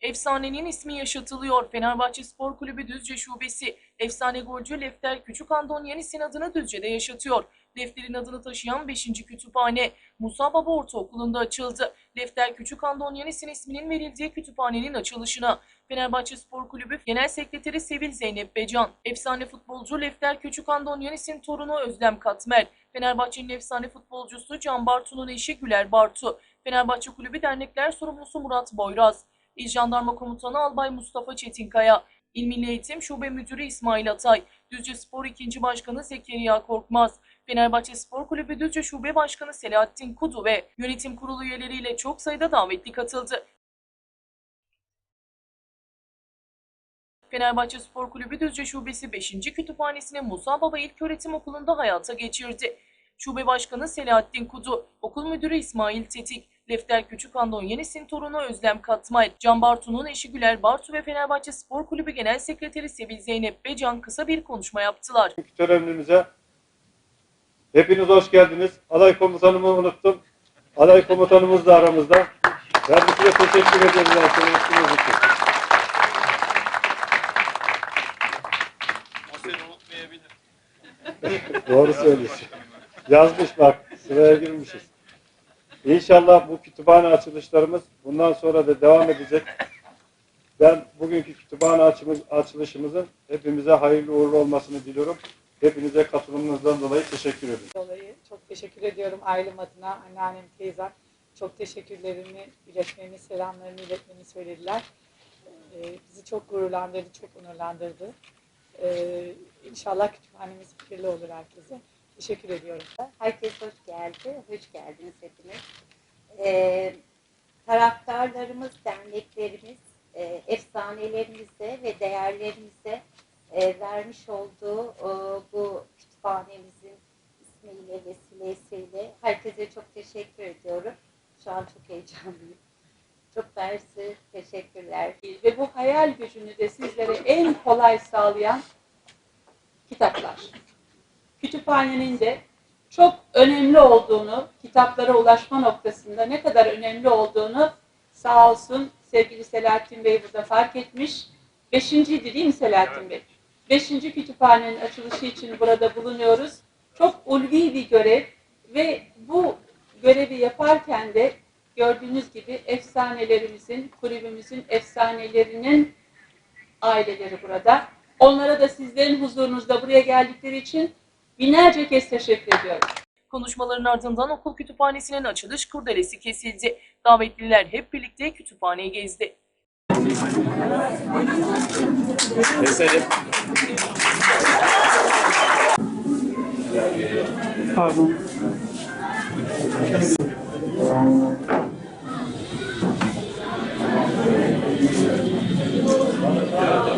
Efsanenin ismi yaşatılıyor. Fenerbahçe Spor Kulübü Düzce Şubesi, efsane golcü Lefter Küçükandon Yenis'in adını Düzce'de yaşatıyor. Lefter'in adını taşıyan 5. kütüphane Musa Baba Ortaokulu'nda açıldı. Lefter Küçükandon Yenis'in isminin verildiği kütüphanenin açılışına Fenerbahçe Spor Kulübü Genel Sekreteri Sevil Zeynep Becan, efsane futbolcu Lefter Küçükandon Yenis'in torunu Özlem Katmer, Fenerbahçe'nin efsane futbolcusu Can Bartu'nun eşi Güler Bartu, Fenerbahçe Kulübü Dernekler Sorumlusu Murat Boyraz, İl Jandarma Komutanı Albay Mustafa Çetinkaya, İl Milli Eğitim Şube Müdürü İsmail Atay, Düzce Spor 2. Başkanı Zekeriya Korkmaz, Fenerbahçe Spor Kulübü Düzce Şube Başkanı Selahattin Kudu ve yönetim kurulu üyeleriyle çok sayıda davetli katıldı. Fenerbahçe Spor Kulübü Düzce Şubesi 5. Kütüphanesini Musa Baba İlköğretim Okulu'nda hayata geçirdi. Şube Başkanı Selahattin Kudu, Okul Müdürü İsmail Tetik, Lefter Küçükandon Yenis'in torunu Özlem Katmay, Can Bartu'nun eşi Güler Bartu ve Fenerbahçe Spor Kulübü Genel Sekreteri Sevil Zeynep Becan kısa bir konuşma yaptılar. Törenimize hepiniz hoş geldiniz. Alay komutanımı unuttum. Alay komutanımız da aramızda. Kendisine teşekkür ederiz arkadaşlarımız için. Doğru söylüyorsun. Yazmış bak, sıraya girmişiz. İnşallah bu kütüphane açılışlarımız bundan sonra da devam edecek. Ben bugünkü kütüphane açımız, açılışımızın hepimize hayırlı uğurlu olmasını diliyorum. Hepinize katılımınızdan dolayı teşekkür ederim. dolayı çok teşekkür ediyorum ailem adına, anneannem, teyzem. Çok teşekkürlerimi iletmemi, selamlarımı iletmemi söylediler. Ee, bizi çok gururlandırdı, çok onurlandırdı. Ee, inşallah kütüphanemiz fikirli olur herkese. Teşekkür ediyorum. Herkes hoş geldi. Hoş geldiniz hepiniz. Ee, taraftarlarımız, derneklerimiz, e, efsanelerimize ve değerlerimize e, vermiş olduğu e, bu kütüphanemizin ismiyle, vesilesiyle herkese çok teşekkür ediyorum. Şu an çok heyecanlıyım. Çok mersi, teşekkürler. Ve bu hayal gücünü de sizlere en kolay sağlayan kitaplar. Kütüphanenin de çok önemli olduğunu, kitaplara ulaşma noktasında ne kadar önemli olduğunu sağ olsun sevgili Selahattin Bey burada fark etmiş. Beşinciydi değil mi Selahattin Bey? Beşinci kütüphanenin açılışı için burada bulunuyoruz. Çok ulvi bir görev ve bu görevi yaparken de gördüğünüz gibi efsanelerimizin, kulübümüzün efsanelerinin aileleri burada. Onlara da sizlerin huzurunuzda buraya geldikleri için binlerce kez teşekkür ediyorum. Konuşmaların ardından okul kütüphanesinin açılış kurdelesi kesildi. Davetliler hep birlikte kütüphaneyi gezdi.